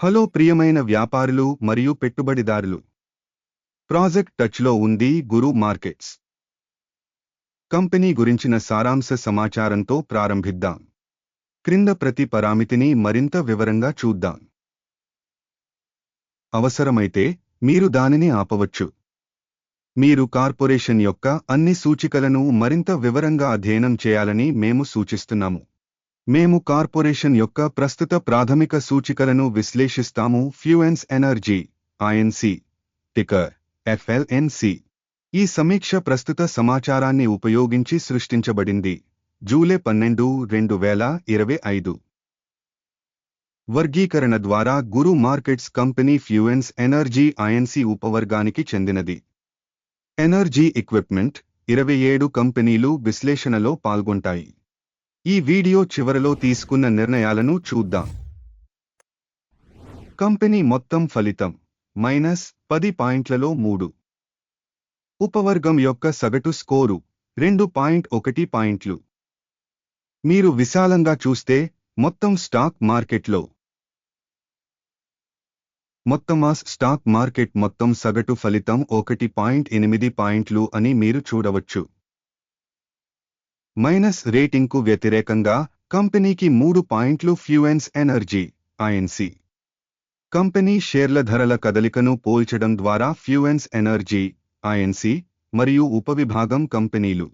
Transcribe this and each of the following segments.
Hello ప్రియమైన వ్యాపారులు మరియు పెట్టుబడిదారులు. ప్రాజెక్ట్ టచ్లో ఉంది గురు మార్కెట్స్. కంపెనీ గురించిన సారాంశ సమాచారంతో ప్రారంభిద్దాం. క్రింద ప్రతి పరామితిని మరింత వివరంగా చూద్దాం. అవసరమైతే మీరు దానిని ఆపవచ్చు. మీరు కార్పొరేషన్ యొక్క అన్ని సూచికలను మరింత వివరంగా అధ్యయనం చేయాలని మేము సూచిస్తున్నాము. మేము కార్పొరేషన్ యొక్క ప్రస్తుత ప్రాథమిక సూచికలను విశ్లేషిస్తాము. ఫ్యూఎన్స్ ఎనర్జీ ఐఎన్సి టికర్ ఎఫ్ఎల్ఎన్సి. ఈ సమీక్ష ప్రస్తుత సమాచారాన్ని ఉపయోగించి సృష్టించబడింది. జూలై పన్నెండు రెండు వేల ఇరవై ఐదు. వర్గీకరణ ద్వారా guru markets company Fluence energy INC ఉపవర్గానికి చెందినది. ఎనర్జీ ఎక్విప్మెంట్ ఇరవై ఏడు కంపెనీలు విశ్లేషణలో పాల్గొంటాయి. ఈ వీడియో చివరలో తీసుకున్న నిర్ణయాలను చూద్దాం. కంపెనీ మొత్తం ఫలితం మైనస్ పది పాయింట్లలో మూడు. ఉపవర్గం యొక్క సగటు స్కోరు రెండు పాయింట్ ఒకటి పాయింట్లు. మీరు విశాలంగా చూస్తే మొత్తం స్టాక్ మార్కెట్లో. మొత్తం ఆ స్టాక్ మార్కెట్ మొత్తం సగటు ఫలితం ఒకటి పాయింట్ ఎనిమిది పాయింట్లు అని మీరు చూడవచ్చు. మైనస్ రేటింగ్కు వ్యతిరేకంగా కంపెనీకి మూడు పాయింట్లు ఫ్యూయెన్స్ ఎనర్జీ ఐఎన్సి కంపెనీ షేర్ల ధరల కదలికను పోల్చడం ద్వారా ఫ్యూయన్స్ ఎనర్జీ ఐఎన్సి మరియు ఉపవిభాగం కంపెనీలు.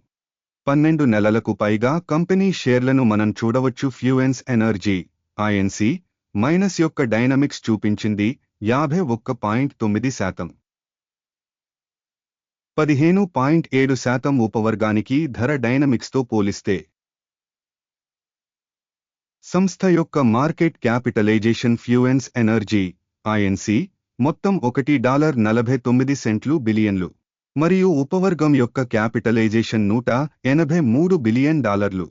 పన్నెండు నెలలకు పైగా కంపెనీ షేర్లను మనం చూడవచ్చు ఫ్యూయెన్స్ ఎనర్జీ ఐఎన్సి మైనస్ యొక్క డైనమిక్స్ చూపించింది యాభై ఒక్క పాయింట్ తొమ్మిది శాతం. పదిహేను పాయింట్ ఏడు శాతం ఉపవర్గానికి ధర డైనమిక్స్తో పోలిస్తే సంస్థ యొక్క market capitalization Fluence energy INC మొత్తం ఒకటి డాలర్ నలభై తొమ్మిది సెంట్లు బిలియన్లు మరియు ఉపవర్గం యొక్క క్యాపిటలైజేషన్ నూట ఎనభై మూడు బిలియన్ డాలర్లు.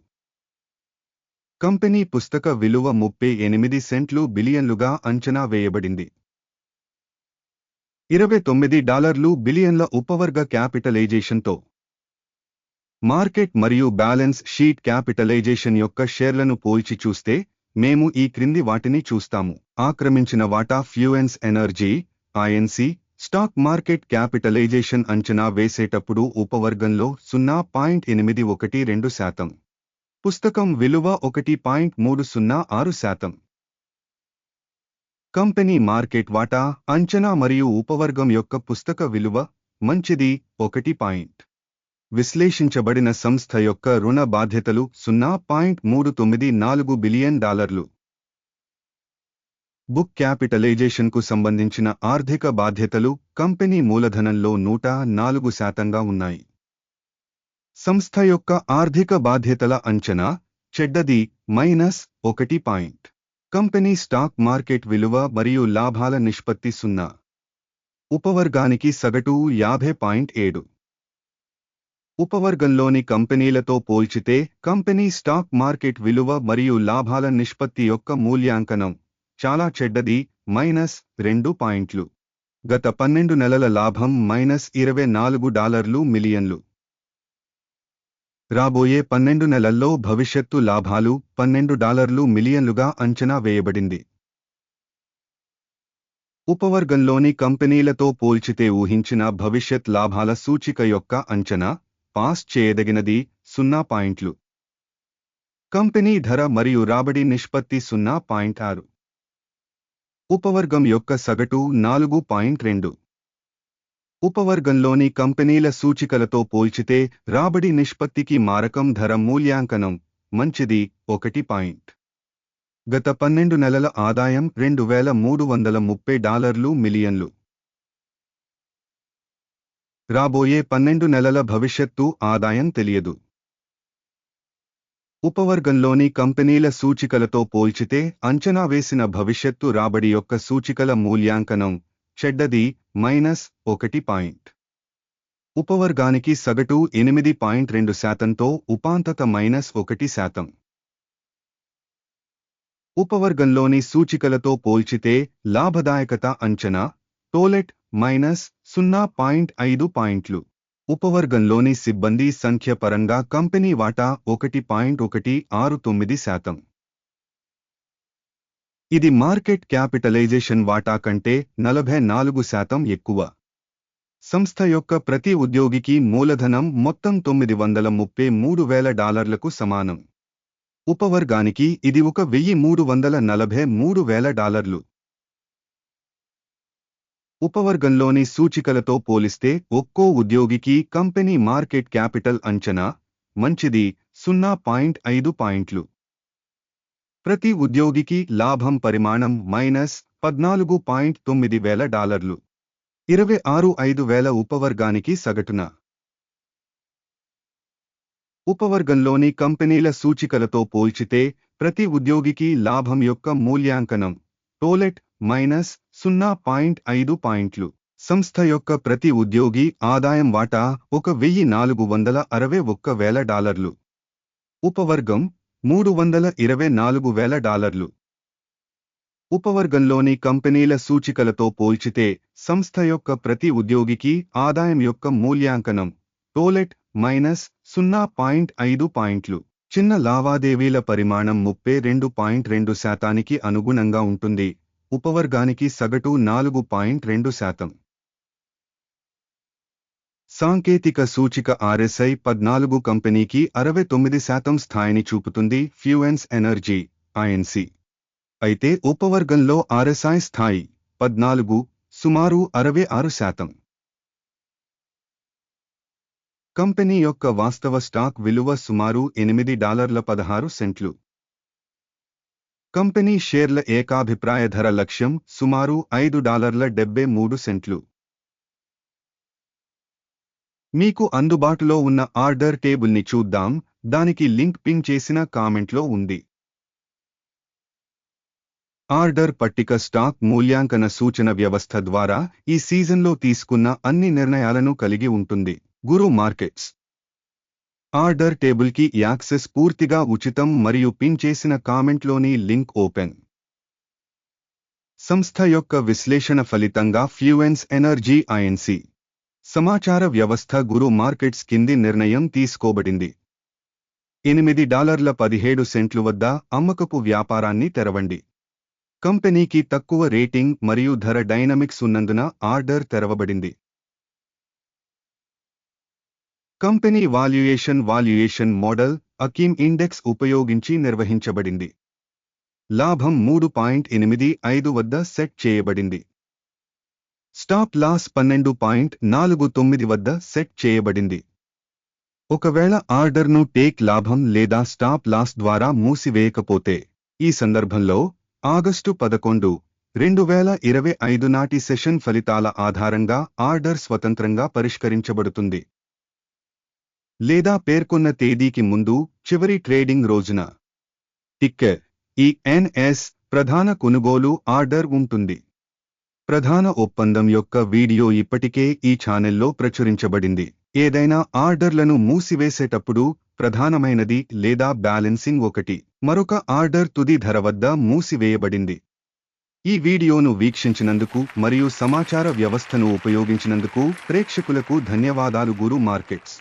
కంపెనీ పుస్తక విలువ ముప్పై ఎనిమిది సెంట్లు బిలియన్లుగా అంచనా వేయబడింది. ఇరవై తొమ్మిది డాలర్లు బిలియన్ల ఉపవర్గ క్యాపిటలైజేషన్తో. మార్కెట్ మరియు బ్యాలెన్స్ షీట్ క్యాపిటలైజేషన్ యొక్క షేర్లను పోల్చి చూస్తే మేము ఈ క్రింది వాటిని చూస్తాము. ఆక్రమించిన వాటా Fluence energy INC stock market capitalization అంచనా వేసేటప్పుడు ఉపవర్గంలో సున్నా పాయింట్ ఎనిమిది ఒకటి రెండు శాతం. పుస్తకం విలువ ఒకటి పాయింట్ మూడు సున్నా ఆరు శాతం. కంపెనీ మార్కెట్ వాటా అంచనా మరియు ఉపవర్గం యొక్క పుస్తక విలువ మంచిది ఒకటి పాయింట్. విశ్లేషించబడిన సంస్థ యొక్క రుణ బాధ్యతలు సున్నా పాయింట్ మూడు తొమ్మిది నాలుగు బిలియన్ డాలర్లు. బుక్ క్యాపిటలైజేషన్కు సంబంధించిన ఆర్థిక బాధ్యతలు కంపెనీ మూలధనంలో నూట నాలుగు శాతంగా ఉన్నాయి. సంస్థ యొక్క ఆర్థిక బాధ్యతల అంచనా చెడ్డది మైనస్ ఒకటి పాయింట్. కంపెనీ స్టాక్ మార్కెట్ విలువ మరియు లాభాల నిష్పత్తి సున్నా. ఉపవర్గానికి సగటు యాభై పాయింట్ ఏడు. ఉపవర్గంలోని కంపెనీలతో పోల్చితే కంపెనీ స్టాక్ మార్కెట్ విలువ మరియు లాభాల నిష్పత్తి యొక్క మూల్యాంకనం చాలా చెడ్డది మైనస్ రెండు పాయింట్లు. గత పన్నెండు నెలల లాభం మైనస్ ఇరవై నాలుగు డాలర్లు మిలియన్లు. రాబోయే పన్నెండు నెలల్లో భవిష్యత్తు లాభాలు పన్నెండు డాలర్లు మిలియన్లుగా అంచనా వేయబడింది. ఉపవర్గంలోని కంపెనీలతో పోల్చితే ఊహించిన భవిష్యత్ లాభాల సూచిక యొక్క అంచనా పాస్ చేయదగినది సున్నా పాయింట్లు. కంపెనీ ధర మరియు రాబడి నిష్పత్తి సున్నా పాయింట్ ఆరు. ఉపవర్గం యొక్క సగటు నాలుగు పాయింట్ రెండు. ఉపవర్గంలోని కంపెనీల సూచికలతో పోల్చితే రాబడి నిష్పత్తికి మారకం ధర మూల్యాంకనం. మంచిది. ఒకటి పాయింట్. గత పన్నెండు నెలల ఆదాయం రెండు వేల మూడు వందల ముప్పై డాలర్లు మిలియన్లు. రాబోయే పన్నెండు నెలల భవిష్యత్తు ఆదాయం తెలియదు. ఉపవర్గంలోని కంపెనీల సూచికలతో పోల్చితే అంచనా వేసిన భవిష్యత్తు రాబడి యొక్క సూచికల మూల్యాంకనం. చెడ్డది మైనస్ ఒకటి పాయింట్. ఉపవర్గానికి సగటు ఎనిమిది పాయింట్ రెండు శాతంతో ఉపాంతత మైనస్ ఒకటి శాతం. ఉపవర్గంలోని సూచికలతో పోల్చితే లాభదాయకత అంచనా టోలెట్ మైనస్ సున్నా పాయింట్ ఐదు పాయింట్లు. ఉపవర్గంలోని సిబ్బంది సంఖ్య పరంగా కంపెనీ వాటా ఒకటి పాయింట్ ఒకటి ఆరు తొమ్మిది శాతం. ఇది మార్కెట్ క్యాపిటలైజేషన్ వాటా కంటే నలభై నాలుగు శాతం ఎక్కువ. సంస్థ యొక్క ప్రతి ఉద్యోగికి మూలధనం మొత్తం తొమ్మిది వందల ముప్పై మూడు వేల డాలర్లకు సమానం. ఉపవర్గానికి ఇది ఒక వెయ్యి మూడు వందల నలభై మూడు వేల డాలర్లు. ఉపవర్గంలోని సూచికలతో పోలిస్తే ఒక్కో ఉద్యోగికి కంపెనీ మార్కెట్ క్యాపిటల్ అంచనా మంచిది సున్నా పాయింట్ ఐదు పాయింట్లు. ప్రతి ఉద్యోగికి లాభం పరిమాణం మైనస్ పద్నాలుగు పాయింట్ తొమ్మిది వేల డాలర్లు. ఇరవై ఆరు ఐదు వేల ఉపవర్గానికి సగటున. ఉపవర్గంలోని కంపెనీల సూచికలతో పోల్చితే ప్రతి ఉద్యోగికి లాభం యొక్క మూల్యాంకనం టోలెట్ మైనస్ సున్నా పాయింట్ ఐదు పాయింట్లు. సంస్థ యొక్క ప్రతి ఉద్యోగి ఆదాయం వాటా ఒక వెయ్యి నాలుగు వందల అరవై ఒక్క వేల డాలర్లు. ఉపవర్గం మూడు వందల ఇరవై నాలుగు వేల డాలర్లు. ఉపవర్గంలోని కంపెనీల సూచికలతో పోల్చితే సంస్థ యొక్క ప్రతి ఉద్యోగికి ఆదాయం యొక్క మూల్యాంకనం టోలెట్ మైనస్ సున్నా పాయింట్ ఐదు పాయింట్లు. చిన్న లావాదేవీల పరిమాణం ముప్పై రెండు పాయింట్ రెండు శాతానికి అనుగుణంగా ఉంటుంది ఉపవర్గానికి సగటు నాలుగు పాయింట్ రెండు శాతం. సాంకేతిక సూచిక ఆర్ఎస్ఐ పద్నాలుగు కంపెనీకి అరవై తొమ్మిది శాతం స్థాయిని చూపుతుంది ఫ్యూఎన్స్ ఎనర్జీ ఐఎన్సి అయితే ఉపవర్గంలో ఆర్ఎస్ఐ స్థాయి పద్నాలుగు సుమారు అరవై ఆరు శాతం. కంపెనీ యొక్క వాస్తవ స్టాక్ విలువ సుమారు ఎనిమిది డాలర్ల పదహారు సెంట్లు. కంపెనీ షేర్ల ఏకాభిప్రాయ ధర లక్ష్యం సుమారు ఐదు డాలర్ల డెబ్బై మూడు సెంట్లు. మీకు అందుబాటులో ఉన్న ఆర్డర్ టేబుల్ని చూద్దాం. దానికి లింక్ పిన్ చేసిన కామెంట్లో ఉంది. ఆర్డర్ పట్టిక స్టాక్ మూల్యాంకన సూచన వ్యవస్థ ద్వారా ఈ సీజన్లో తీసుకున్న అన్ని నిర్ణయాలను కలిగి ఉంటుంది. Guru markets. ఆర్డర్ టేబుల్కి యాక్సెస్ పూర్తిగా ఉచితం మరియు పిన్ చేసిన కామెంట్లోని లింక్ ఓపెన్. సంస్థ యొక్క విశ్లేషణ ఫలితంగా ఫ్యూయెన్స్ ఎనర్జీ ఐఎన్సీ సమాచార వ్యవస్థ గురు మార్కెట్స్ కింది నిర్ణయం తీసుకోబడింది. ఎనిమిది డాలర్ల పదిహేడు సెంట్లు వద్ద అమ్మకపు వ్యాపారాన్ని తెరవండి. కంపెనీకి తక్కువ రేటింగ్ మరియు ధర డైనమిక్స్ ఉన్నందున ఆర్డర్ తెరవబడింది. కంపెనీ వాల్యుయేషన్ వాల్యుయేషన్ మోడల్ అకీమ్ ఇండెక్స్ ఉపయోగించి నిర్వహించబడింది. లాభం మూడు పాయింట్ ఎనిమిది ఐదు వద్ద సెట్ చేయబడింది. స్టాప్ లాస్ పన్నెండు పాయింట్ నాలుగు తొమ్మిది వద్ద సెట్ చేయబడింది. ఒకవేళ ఆర్డర్ను టేక్ లాభం లేదా స్టాప్ లాస్ ద్వారా మూసివేయకపోతే ఈ సందర్భంలో ఆగస్టు పదకొండు రెండు వేల ఇరవై ఐదు నాటి సెషన్ ఫలితాల ఆధారంగా ఆర్డర్ స్వతంత్రంగా పరిష్కరించబడుతుంది. లేదా పేర్కొన్న తేదీకి ముందు చివరి ట్రేడింగ్ రోజున. టిక్కర్ ఈ ఎన్ఎస్ ప్రధాన కొనుగోలు ఆర్డర్ ఉంటుంది. ప్రధాన ఒప్పందం యొక్క వీడియో ఇప్పటికే ఈ ఛానెల్లో ప్రచురించబడింది. ఏదైనా ఆర్డర్లను మూసివేసేటప్పుడు ప్రధానమైనది లేదా బ్యాలెన్సింగ్ ఒకటి. మరొక ఆర్డర్ తుది ధర వద్ద మూసివేయబడింది. ఈ వీడియోను వీక్షించినందుకు మరియు సమాచార వ్యవస్థను ఉపయోగించినందుకు ప్రేక్షకులకు ధన్యవాదాలు గురు మార్కెట్స్.